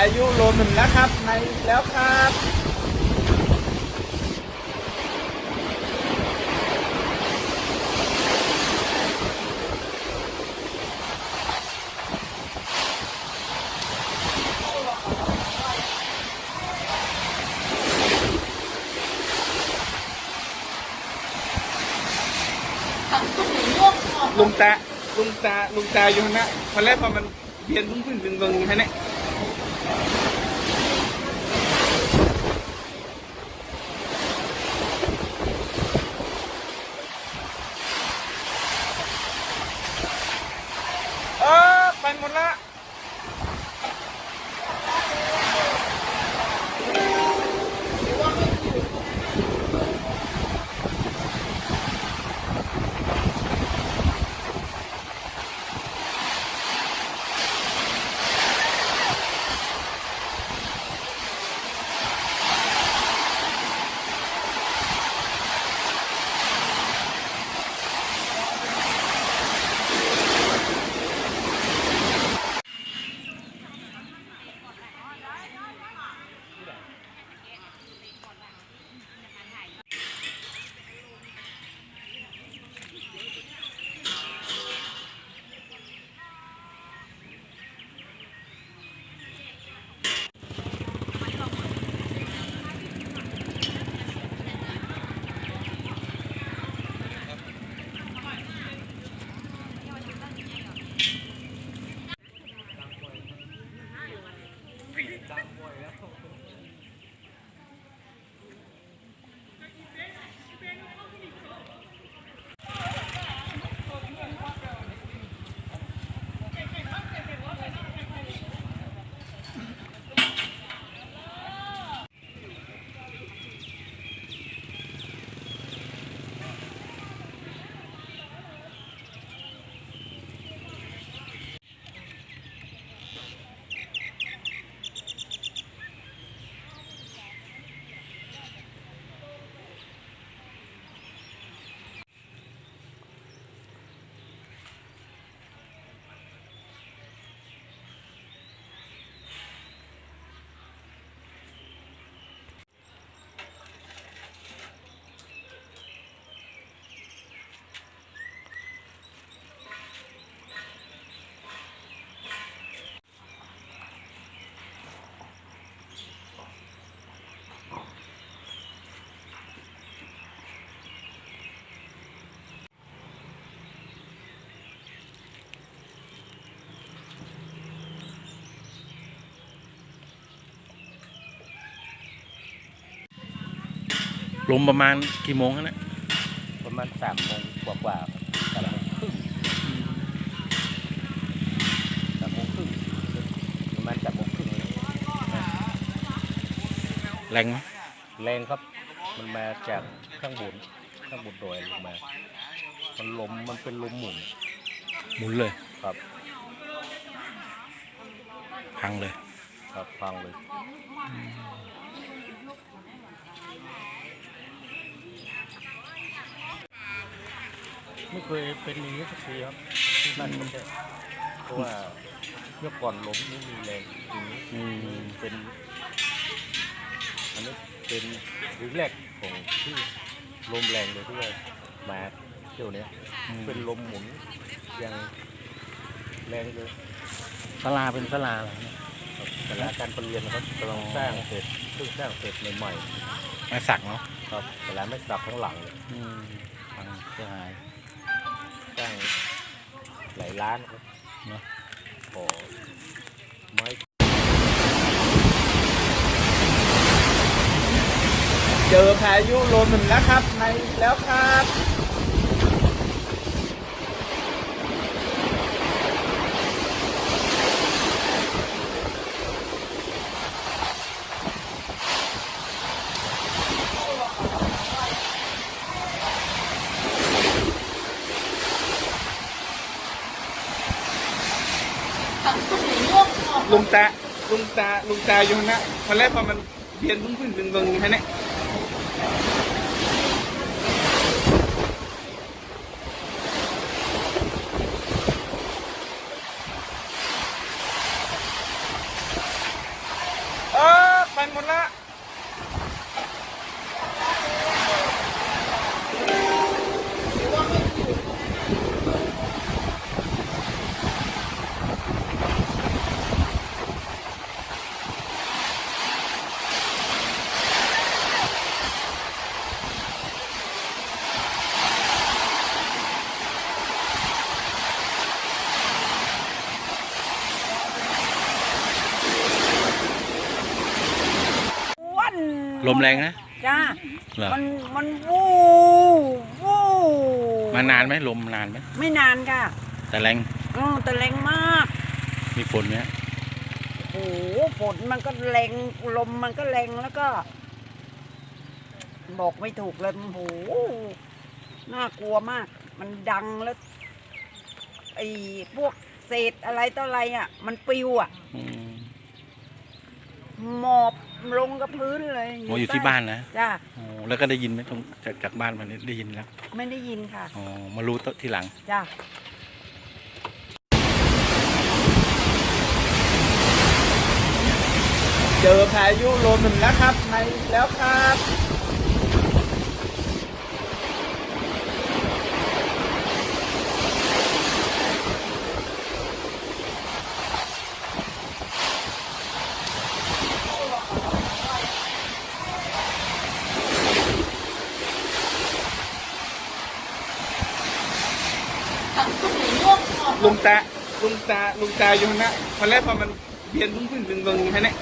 อายุลมนะครับในแล้วครับลุงตาลุงตาลุงตาอยู่นะมันแรกพอมันเบียนพึ่งพึ่งดึงเบิงให้เนี่ ลมประมาณกี่โมงครับเนี่ยประมาณสามโมงกว่ากว่าๆสามโมงครึ่งสามโมงครึ่งประมาณสามโมงครึ่งแรงไหมแรงครับ มันมาจากข้างบนข้างบนดอยลงมา มันลมมันเป็นลมหมุน หมุนเลยครับ พังเลย ครับฟังเลย ไม่เคยเป็นอย่างนี้สักทีครับที่นั่นมันจะเพราะว่าเมื่อก่อนลมไม่มีแรงอย่างนี้อืม เป็นอันนี้เป็นครั้งแรกของที่ลมแรงเลยที่ว่ามาเที่ยวเนี้ยเป็นลมหมุนอย่างแรงเลยศาลาเป็นศาลาเหรอเนี่ยครับแต่ละการประเรียนนะครับกำลังสร้างเสร็จเพิ่งสร้างเสร็จใหม่ไม้สักเนาะๆครับแต่ละไม่สับทั้งหลังเลย อืมพังเสียหายสร้าง หลายล้านครับนะขอไม้เจอพายุลมหนึ่งแล้วครับในแล้วครับ ลุงตาลุงตาลุงตาอยู่นะมันแรกพอมันเบียนพุ่งพึ่งดึงเบิงให้เนี่ย ลมแรงนะจ้าเหรอมันมันวูวูมานานไหมลมนานไหมไม่นานค่ะแต่แรงเออแต่แรงมาก มีฝนไหมโอ้โหฝนมันก็แรงลมมันก็แรงแล้วก็ บอกไม่ถูกเลยโอ้โหน่ากลัวมาก มันดังแล้วไอ้พวกเศษอะไรต่ออะไรอะ มันปลิวอะอืมหมอบ ลงกับพื้นเลยโอ้อยู่ที่ใต้บ้านนะจ้าโอ้แล้วก็ได้ยินไหมตรงจากจากบ้านมาเนี่ยได้ยินแล้วไม่ได้ยินค่ะอ๋อมารู้ทีหลังจ้าเจอพายุลมหนึ่งแล้วครับในแล้วครับ ลุงตาลุงตาลุงตาอยู่นะตอนแรกพอมันเบียนพุ่งขึ้นดึงลงแค่นี้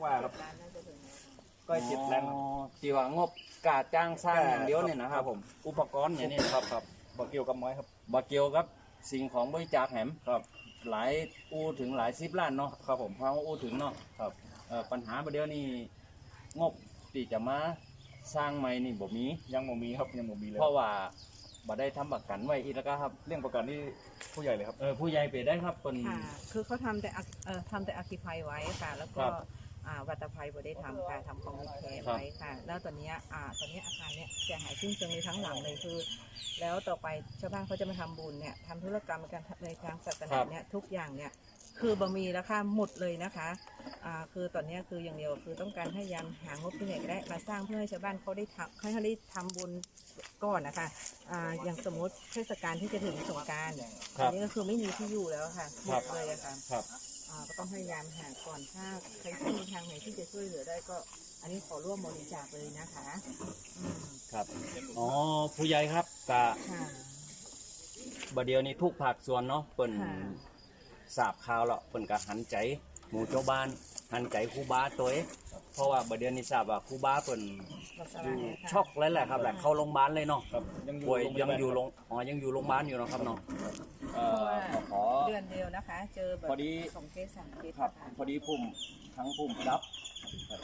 กว่าครับก็เจ็ดแรงอ๋อที่ว่างบกาจ้างสร้างอย่างเดียวเนี่ยนะครับผมอุปกรณ์อย่างนี้นะคครัรับบครับบอกเกี่ยวกับไม้ครับบาเกี่ยวกับสิ่งของบริจาคแหมครับ หลายอู้ถึงหลายสิบล้านเนาะครับผมพออู้ถึงเนาะครับเอ่อปัญหาประเดี๋ยวนี้งบที่จะมาสร้างใหม่นี่บ่มียังบ่มีครับยังบ่มีเลยเพราะว่าบ่ได้ทำประกันไว้อีกแล้วก็ครับ เรื่องประกันนี่ผู้ใหญ่เลยครับเออผู้ใหญ่ไปได้ครับเป็นค่ะคือเขาทำแต่อัคเอ่อทำแต่อัคคีภัยไว้ค่ะแล้วก็ครับ อ่าวัตภัยบ่ได้ทำค่ะทำของมิแคร์ไว้ค่ะ แล้วตอนเนี้ยอ่าตอนเนี้ยอาคารเนี้ยเสียหายสิ้นเชิงเลยทั้งหลังเลยคือ แล้วต่อไปชาวบ้านเขาจะมาทำบุญเนี่ยทำธุรกรรมในการในทางศาสนาเนี่ยทุกอย่างเนี่ย คือบะมีแล้วค่ะหมดเลยนะคะอ่าคือตอนเนี้ยคืออย่างเดียวคือต้องการให้ยามหางบที่ไหนก็ได้มาสร้างเพื่อให้ชาวบ้านเขาได้ทำให้เขาได้ทำบุญก่อนนะคะอ่าอย่างสมมติเทศกาลที่จะถึงสงกรารครับ อันนี้ก็คือไม่มีที่อยู่แล้วค่ะหมครับดเลยอะค่ะ ครับอ่า ก็ต้องพยายามหาก่อนถ้าใครที่มีทางไหนที่จะช่วยเหลือได้ก็ อันนี้ขอร่วมบริจาคเลยนะคะอืมครับ อ๋อ ผู้ใหญ่ครับกะค่ะ บัดเดียวนี้ทุกภาคส่วนเนาะเปิ่นค่ะ ทราบข่าวแล้วเปิ่นก็หันใจ หมู่เจ้าบ้านหันใจครูบาตัวเองเพราะว่าบดเดือนนี้ทราบว่าครูบาเปิ่นเราสอลายู่ยค่ะช็อกเลยแหละครับแหละเข้าโรงพยาบาลเลยเนาะ ครับยังอยู่ป่วยโรงพยังบาลอยู่โรงอ๋อยังอยู่โรงพยาบาลอยู่เนาะครับเนาะ เอ่อขอ เดือนเดียวนะคะ เจอแบบพอดี สองเคสสามเคสครับค่ะพอดีพุ่มทั้งพุ่มรับ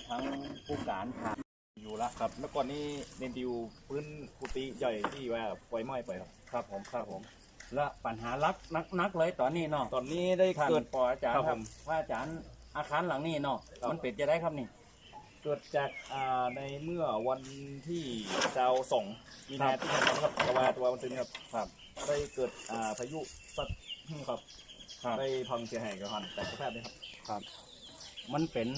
ทั้งผู้การทางอยู่ละครับแล้วก่อนนี้เรนดิวพื้นกุฏิใหญ่ที่ว่าไฟไหม้ไปครับครับผมครับผม และปัญหารักนักนักเลยตอนนี้เนาะ ตอนนี้ได้ท่านเกิดปออาจารย์ครับคผรับมว่าอาจารย์อาคารหลังนี้เนาะครับมันเป็ดจะได้ครับนี่ เกิดจากอ่าในเมื่อวันที่ดาวสองมีนาที่ผ่านมาครับตะวันตะวันวันตึงครับครับ ได้เกิดอ่าพายุสัตว์ครับครับ ได้พังเสียหายกับหันแต่สภาพนี้ครับครับมันเป็น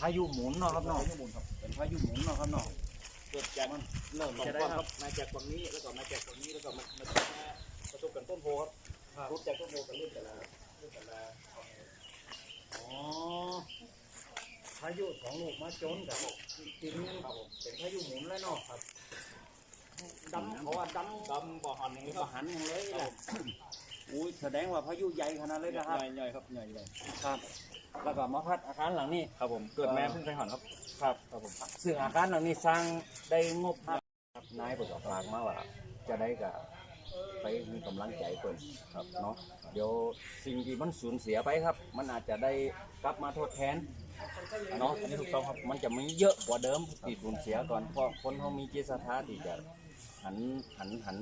พายุหมุนเนาะครับเนาะข้อมูลครับเป็นพายุหมุนเนาะครับเนาะเกิดจากมันเริ่มสองจะได้ก้อนคครัรับ บมาจากฝั่งนี้แล้วก็มาจากฝั่งนี้แล้วก็มามาประสบกันต้นโพครับรุดจากต้นโพกันรุ่นแต่ละรุ่นแต่ละอ๋อพายุสองลูกมาจนกับทีนี้เป็นพายุหมุนแล้วเนาะครับ ดำเขาว่าดำดำบ่อหันอย่างนี้คก็รับหันอย่างเลยแหละอุ้ยแสดงว่าพายุใหญ่ขนาดเลยนะครับใหญ่ใหญ่ครับใหญ่ใหญ่ครับ แล้วก็มาพัดอาคารหลังนี้ครับผมเกิดแม่เพิ่งเคยหันครับครับครับผมซึ่งอาคารหลังนี้สร้างได้งบครับนายเปิดฝากมาว่าจะได้กับไปมีกำลังใจเปิดครับเนาะเดี๋ยวสิ่งที่มันสูญเสียไปครับ มันอาจจะได้กลับมาทดแทนเนาะอันนี้ถูกต้องครับมันจะไม่เยอะกว่าเดิมที่สูญเสียก่อนเพราะคนเขามีจิตศรัทธาที่จะ หันหันหัน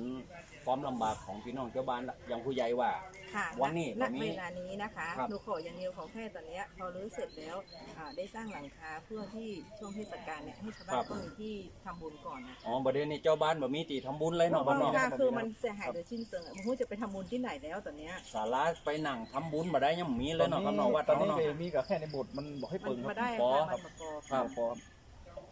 ความลำบากของพี่น้องเจ้าบ้านละอย่างผู้ใหญ่ว่า ค่ะวันนี้ณวันนี้เวลานี้นะคะ ครับ หนูขออย่างเดียวขอแค่ตอนเนี้ยพอรื้อเสร็จแล้วอ่าได้สร้างหลังคาเพื่อที่ช่วงเทศกาลเนี่ยให้ชาวบ้านก็มีที่ทำบุญก่อนนะอ๋อประเด็นนี้เจ้าบ้านแบบมีตีทำบุญเลยเนาะบ้านเนาะค่ะคือมันเสียหายโดยชิ้นเชิงอะไมันรู้จะไปทำบุญที่ไหนแล้วตอนเนี้ยศาลาไปนั่งทำบุญมาได้ยังมีเลยเนาะครับเนาะวัดตอนเนาะนี้เนาะมีกับแค่ในโบสถ์มันบอกให้มันเปิงคมารับได้ปอค่ะครัมันบมาปอครับปอ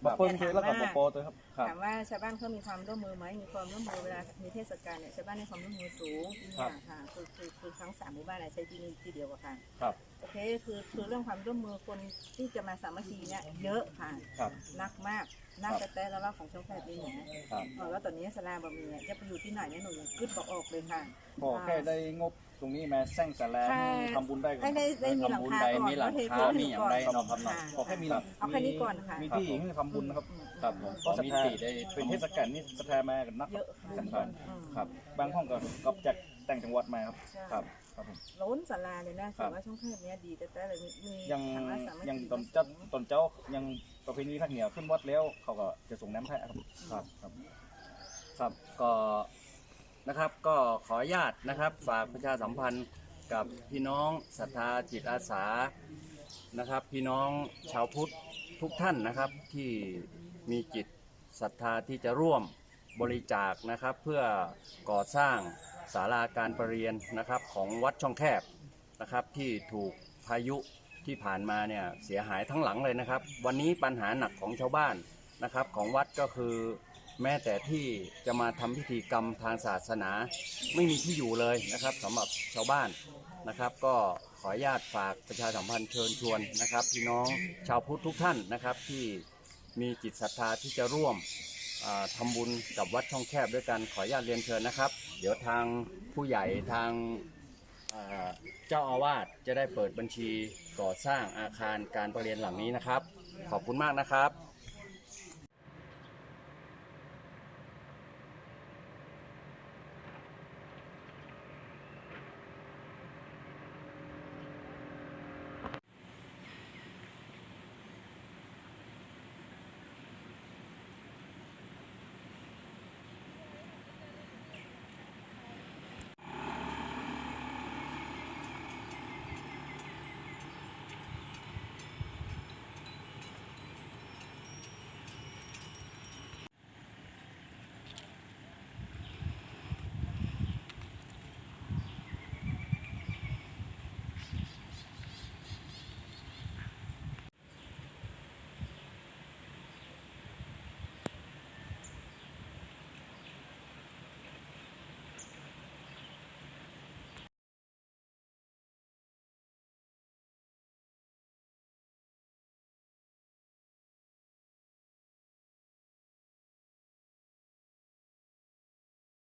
บักเปิงคือแล้วกับบักปอตัวครับครับ ถามว่าชาวบ้านเขามีความร่วมมือไหมมีความร่วมมือเวลามีเทศกาลเนี่ยชาวบ้านให้ความร่วมมือสูงที่ครันี่บค่ะคือคือคือทั้งสามหมู่บ้านเนี่ยใช้ที่นี่ที่เดียวอะค่ะครับโอเคคือคือเรื่องความร่วมมือคนที่จะมาสามัคคีเนี่ยเยอะค่ะครับนักมากนักแต่แต่แล้วว่าของช่องแพทย์นี่แหละครับเออแล้วตอนนี้สลาบะหมี่เนี่ยจะไปอยู่ที่ไหนเนี่ยหนูยังคิดบอกออกเลยค่ะพอแค่ได้งบ ตรงนี้มาแซงสาราค่ะทำบุญได้ก่อนให้ได้ได้มีหลังทำบุญคาใดก่อนมีหลังแล้วเทคาพื้นมีอย่างไรก่เนาะครับเนาะค่ะขอแค่มีหลักเอาแค่นี้ก่อนค่ะ มีที่ให้ทำบุญนะครับ ครับผมก็ศรัทธามีติได้เป็นเทศกาลนี่ศรัทธามากันนักเยอะสำค่ะคัญครับ บางห้องก็ก็จากแต่างจังหวัดมาครับ ใช่ครับ ครับผม ล้นสลาเลยนะถือว่าช่องแพทย์เนี้ยดีแต่แต่เลยมีมียังฐานะสามัคคียังตอนเจ้าตอนเจ้ายังประเพณีภาคเหนือขึ้นวัดแล้วเขาก็จะส่งน้ำพระครับ ครับ ครับครับก็ นะครับ ก็ขออนุญาตนะครับฝากประชาสัมพันธ์กับพี่น้องศรัทธาจิตอาสานะครับ พี่น้องชาวพุทธทุกท่านนะครับที่มีจิตศรัทธาที่จะร่วมบริจาคนะครับ เพื่อก่อสร้างศาลาการประเรียนนะครับของวัดช่องแคบนะครับ ที่ถูกพายุที่ผ่านมาเนี่ยเสียหายทั้งหลังเลยนะครับ วันนี้ปัญหาหนักของชาวบ้านนะครับ ของวัดก็คือ แม้แต่ที่จะมาทำพิธีกรรมทางศาสนา ไม่มีที่อยู่เลยนะครับสำหรับชาวบ้านนะครับ ก็ขออนุญาตฝากประชาสัมพันธ์เชิญชวนนะครับพี่น้องชาวพุทธทุกท่านนะครับ ที่มีจิตศรัทธาที่จะร่วมอ่าทำบุญกับวัดช่องแคบด้วยกันขออนุญาตเรียนเชิญนะครับ เดี๋ยวทางผู้ใหญ่ทางเจ้าอาวาสจะได้เปิดบัญชีก่อสร้างอาคารการประเรียนหลังนี้นะครับ ขอบคุณมากนะครับ